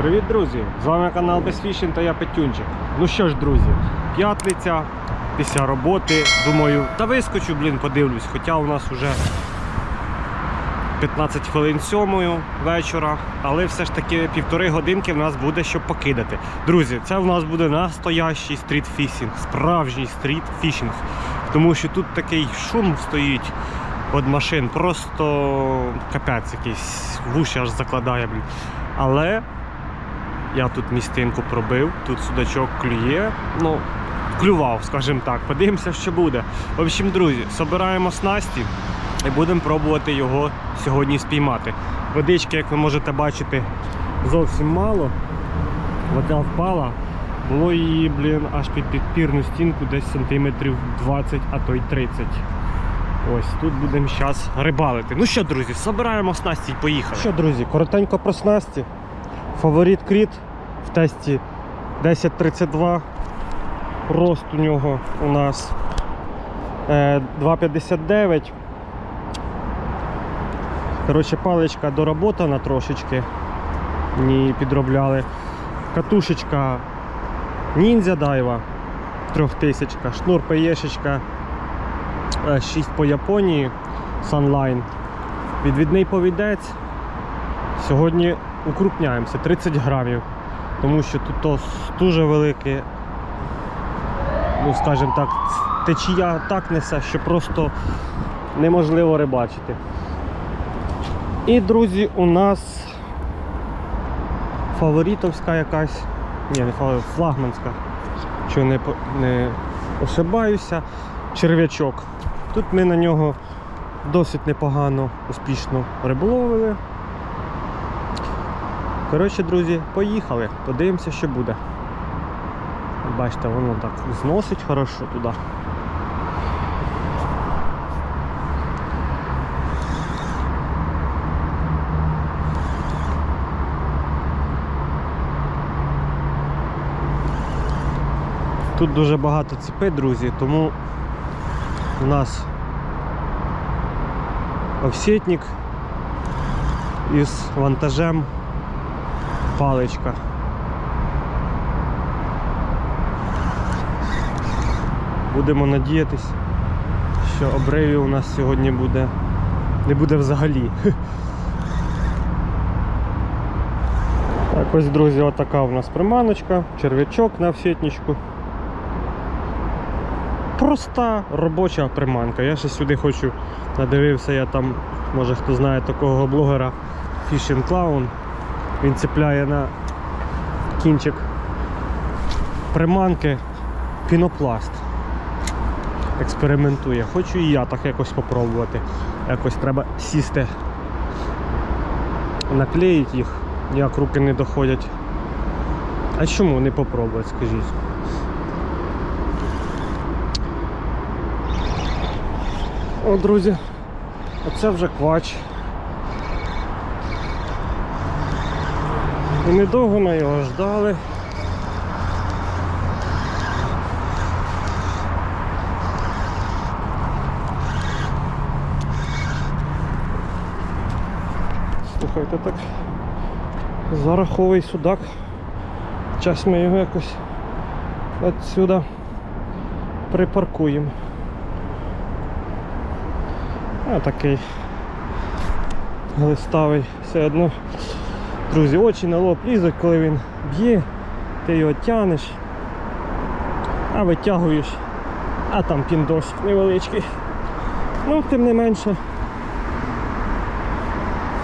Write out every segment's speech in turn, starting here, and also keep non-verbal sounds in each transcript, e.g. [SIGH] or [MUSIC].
Привіт, друзі! З вами канал Безфішін та я Петюнчик. Ну що ж, друзі, п'ятниця, після роботи. Думаю, та вискочу, блін, подивлюсь. Хоча у нас вже 15 хвилин сьомою вечора, але все ж таки півтори годинки в нас буде, щоб покидати. Друзі, це в нас буде настоящий стрітфішинг, справжній стрітфішинг. Тому що тут такий шум стоїть від машин, просто капець якийсь, вуші аж закладає, блін. Але я тут містинку пробив, тут судачок клює. Ну, клював, скажімо так. Подивимося, що буде. В общем, друзі, собираємо снасті і будемо пробувати його сьогодні спіймати. Водички, як ви можете бачити, зовсім мало. Вода впала. Було її, блін, аж під підпірну стінку десь сантиметрів 20, а то й 30. Ось тут будемо зараз рибалити. Ну що, друзі, собираємо снасті і поїхали. Що, друзі, коротенько про снасті. Фаворит Кріт в тесті 1032. Рост у нього у нас е, 2,59. Коротше, паличка доработана трошечки. Ні, підробляли. Катушечка ніндзя дайва 3000, шнур пеєшечка 6 по Японії Sunline. Відвідний повідець. Сьогодні укрупняємося 30 грамів, тому що тут дуже велике, ну скажімо так, течія так несе, що просто неможливо рибачити. І, друзі, у нас фаворитовська якась, ні, не фаворит, флагманська, що не, не ошибаюся, черв'ячок. Тут ми на нього досить непогано, успішно риболовили. Коротше, друзі, поїхали, подивимося, що буде. Бачите, воно так зносить хорошо туди. Тут дуже багато ціпи, друзі, тому у нас офсетник із вантажем паличка. Будемо надіятись, що обривів у нас сьогодні буде не буде взагалі. Так, ось, друзі, отака у нас приманочка, черв'ячок на всетничку. Проста робоча приманка. Я ще сюди хочу, надивився, я там, може хто знає такого блогера Fishing Clown. Він цепляє на кінчик приманки пінопласт. Експериментує. Хочу і я так якось попробувати. Якось треба сісти, наклеїти їх, ніяк руки не доходять. А чому не попробувати, скажіть? О, друзі, оце вже квач. І недовго ми його ждали. Слухайте так. Зараховий судак. Час ми його якось отсюда припаркуємо. А такий глиставий все одно. Друзі, очі на лоб лізуть, коли він б'є, ти його тянеш, а витягуєш, а там піндосик невеличкий. Ну, тим не менше,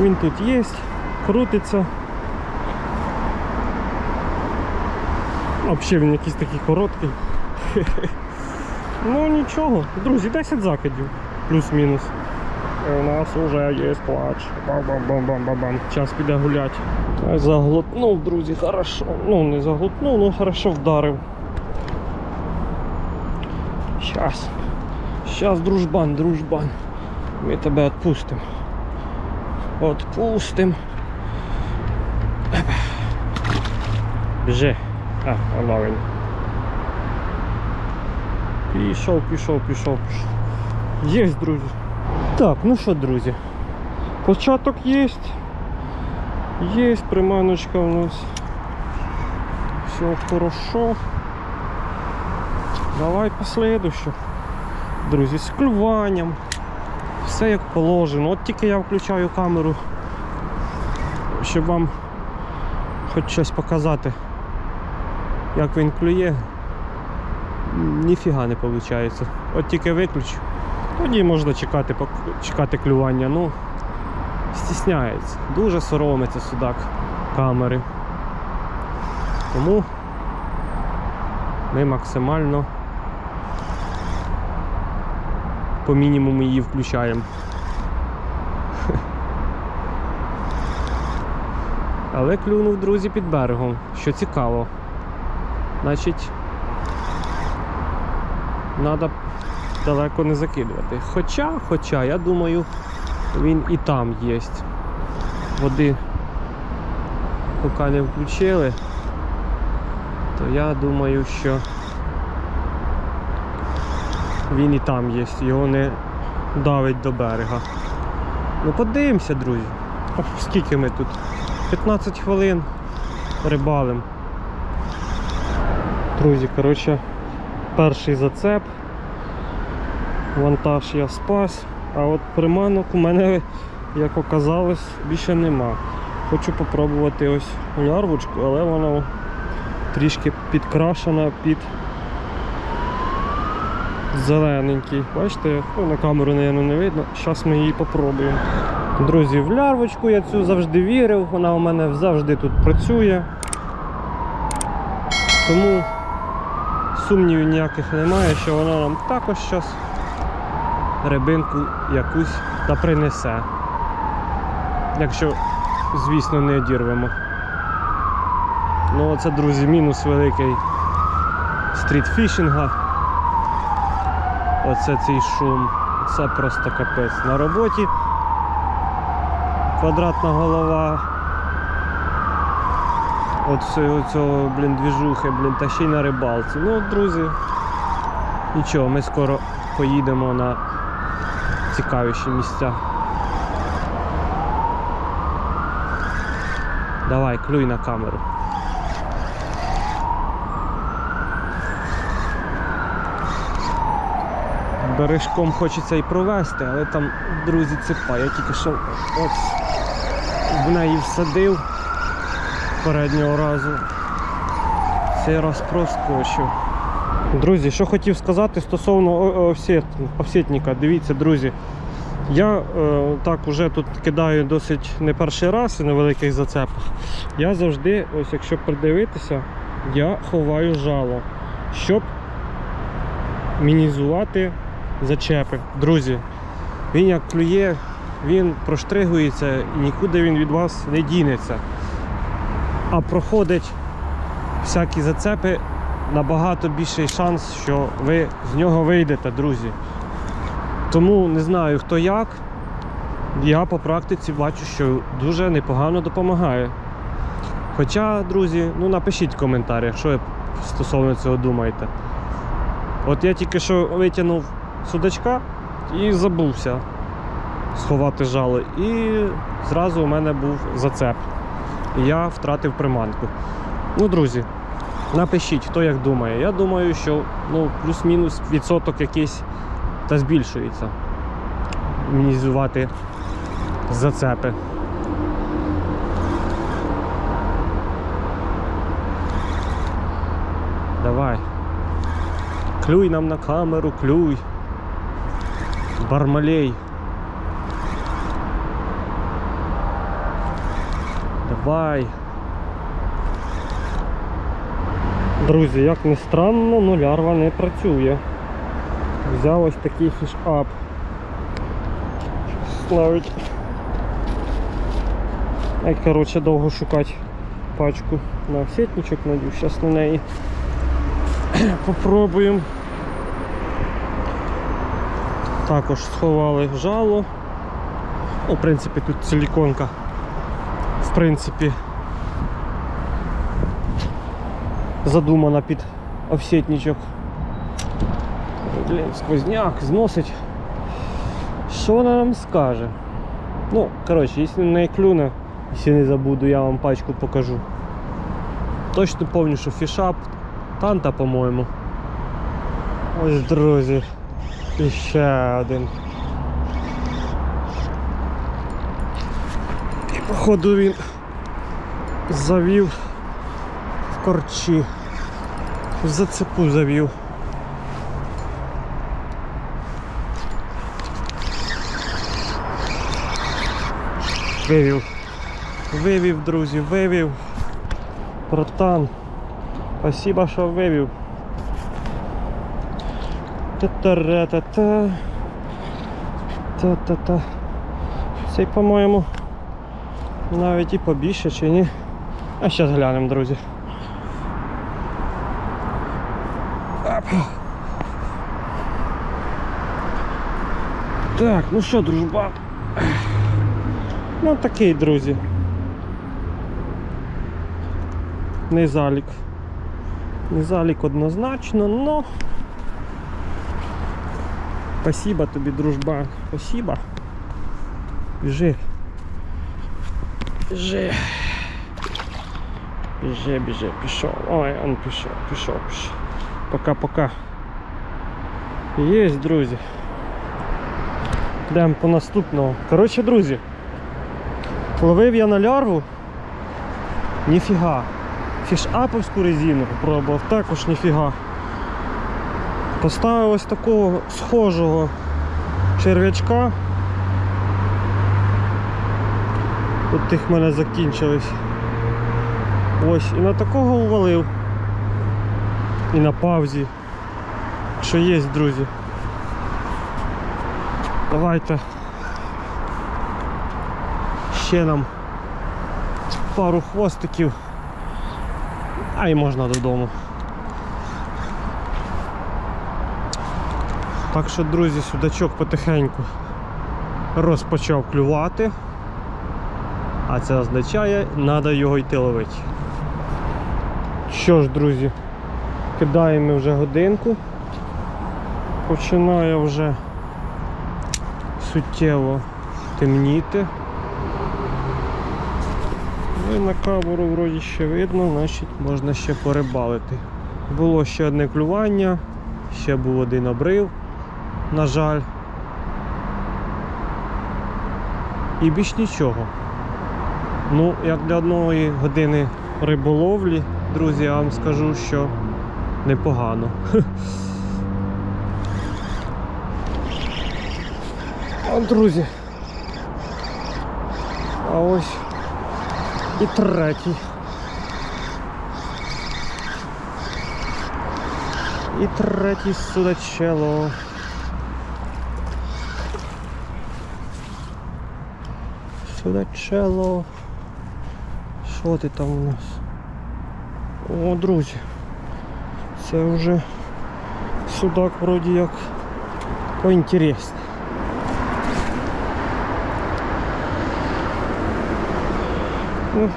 він тут є, крутиться. Взагалі він якийсь такий короткий. [LAUGHS] Ну нічого, друзі, 10 закидів, плюс-мінус. І У нас вже є клач. Бам-бам-бам-бам-бам. Час піде гуляти. Заглотнув, друзі, хорошо. Ну, не заглотнув, ну хорошо вдарив. Щас. Щас, дружбан, дружбан. Ми тебе відпустимо. Отпустим. Біжи. А, вона він. Пішов, пішов, пішов, пішов. Є, друзі. Так, ну що, друзі, Початок є. Є приманочка у нас. Все хорошо. Давай послідуще. Друзі, з клюванням. Все як положено. От тільки я включаю камеру, щоб вам хоч щось показати, як він клює. Ніфіга не виходить. От тільки виключу. Тоді можна чекати, чекати клювання. Ну, стісняється. Дуже соромиться судак камери. Тому ми максимально по мінімуму її включаємо. [LAUGHS] Але клюнув, друзі, під берегом, що цікаво. Значить, треба далеко не закидувати. Хоча, хоча, я думаю, він і там є. Води поки не включили, то я думаю, що він і там є, його не давить до берега. Ну подивимося, друзі. Скільки ми тут? 15 хвилин рибалим. Друзі, коротше, перший зацеп. Вантаж я спас, а от приманок у мене, як оказалось, більше нема. Хочу попробувати ось лярвочку, але вона трішки підкрашена під зелененький. Бачите, ну, на камеру, мабуть, не видно. Зараз ми її попробуємо. Друзі, в лярвочку я цю завжди вірив, вона у мене завжди тут працює. Тому сумнівів ніяких немає, що вона нам також зараз рибинку якусь та принесе. Якщо, звісно, не одірвемо. Ну, це, друзі, мінус великий стрітфішинга. Оце цей шум. Це просто капець. На роботі квадратна голова. От всього цього, блін, двіжухи, блін, та ще й на рибалці. Ну, друзі, нічого, ми скоро поїдемо на цікавіші місця. Давай, клюй на камеру. Бережком хочеться і провести, але там, друзі, цепа. Я тільки що ось в неї всадив переднього разу. Цей раз проскочив. Друзі, що хотів сказати стосовно офсет. Дивіться, друзі. Я е, так уже тут кидаю досить не перший раз і на великих зацепах. Я завжди, ось якщо придивитися, я ховаю жало, щоб мінізувати зачепи. Друзі, він як клює, він проштригується і нікуди він від вас не дінеться. А проходить всякі зацепи, набагато більший шанс, що ви з нього вийдете, друзі. Тому не знаю хто як. Я по практиці бачу, що дуже непогано допомагає. Хоча, друзі, ну напишіть в коментарях, що ви стосовно цього думаєте. От я тільки що витягнув судачка і забувся сховати жало. І зразу у мене був зацеп. І я втратив приманку. Ну, друзі, напишіть, хто як думає. Я думаю, що ну, плюс-мінус відсоток якийсь та збільшується. Мінізувати зацепи. Давай. Клюй нам на камеру, клюй. Бармалей. Давай. Друзі, як не странно, ну лярва не працює. Взяв ось такий фіш-ап. Навіть. Ай, коротше, довго шукати пачку на сетничок надю. Зараз на неї [CLEARS THROAT] попробуємо. Також сховали жало. Ну, в принципі, тут силіконка. В принципі, задумана під офсетничок. Блін, сквозняк зносить. Що вона нам скаже? Ну, коротше, якщо не клюне, якщо не забуду, я вам пачку покажу. Точно помню, що фішап, танта, по-моєму. Ось, друзі. І ще один. І походу він завів корчі. Зацепу завів. Вивів. Вивів, друзі, вивів. Братан. Спасибо, що вивів. Та-та-ра-та-та. Та-та-та. Цей, по-моєму, навіть і побільше чи ні. А зараз глянемо, друзі. Так, ну що, дружба? Ну такий, друзі. Не залік. Не залік однозначно, но. Спасибо тобі, дружба. Спасибо. Біжи. Біжи. Біжи, біжи, пішов. Ой, он пішов, пішов, пішов. Пока-пока. Єсть, друзі. Йдемо по наступного. Коротше, друзі. Ловив я на лярву. Ніфіга. Фішаповську резину попробував, також ніфіга. Поставив ось такого схожого черв'ячка. От тих в мене закінчились. Ось, і на такого увалив. І на паузі. Що є, друзі. Давайте ще нам пару хвостиків, а й можна додому. Так що, друзі, судачок потихеньку розпочав клювати, а це означає, треба його йти ловити. Що ж, друзі, кидаємо вже годинку, починає вже суттєво темніти. Ну і на камеру вроді ще видно, значить можна ще порибалити. Було ще одне клювання, ще був один обрив, на жаль. І більш нічого. Ну, як для одної години риболовлі, друзі, я вам скажу, що непогано. [LAUGHS] О, друзі. А ось і третій. І третій судачело. Судачело. Що ти там у нас? О, друзі. Це вже судак вроді як поінтересний. Ну,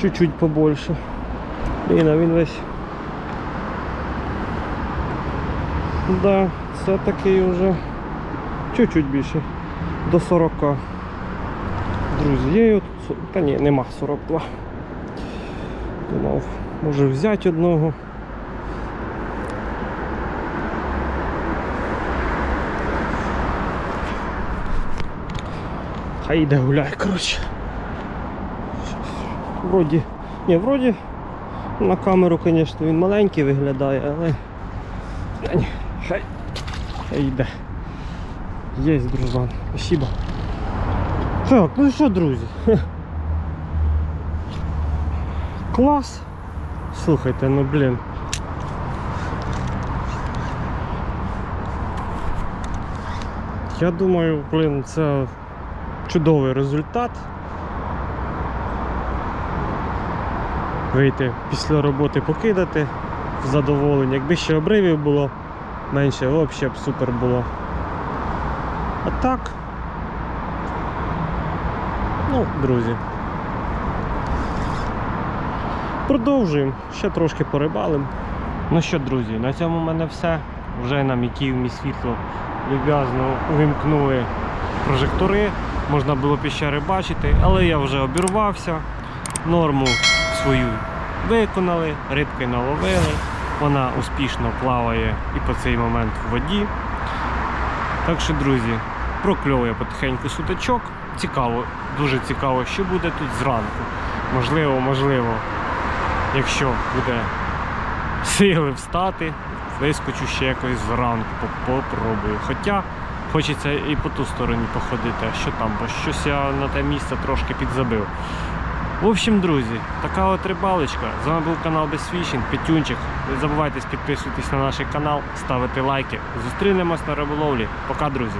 чуть-чуть побольше. Блін, а він весь. Да, це такий вже чуть-чуть більше. До 40. Друзі, є от... Та ні, нема 42. Думав, може взяти одного. Хай йде гуляй, коротше. Вроді, ні, вроді на камеру, звісно, він маленький виглядає, але ні, хай, хай йде. Є, дружбан, спасибо. Так, ну що, друзі? Клас. Слухайте, ну блін. Я думаю, блін, це чудовий результат. Вийти після роботи покидати в задоволення. Якби ще обривів було менше, взагалі б супер було. А так. Ну, друзі. Продовжуємо, ще трошки порибалим. Ну що, друзі, на цьому в мене все. Вже нам які мій світло люб'язно увімкнули прожектори, можна було піщери бачити, але я вже обірвався, норму свою виконали, рибки наловили, вона успішно плаває і по цей момент в воді. Так що, друзі, прокльовує потихеньку суточок. Цікаво, дуже цікаво, що буде тут зранку. Можливо, можливо, якщо буде сили встати, вискочу ще якось зранку, попробую. Хоча хочеться і по ту стороні походити, а що там, бо щось я на те місце трошки підзабив. В общем, друзі, така от рибалочка. З вами був канал Безфішінг, Петюнчик. Не забувайте підписуватись на наш канал, ставити лайки. Зустрінемось на риболовлі. Пока, друзі!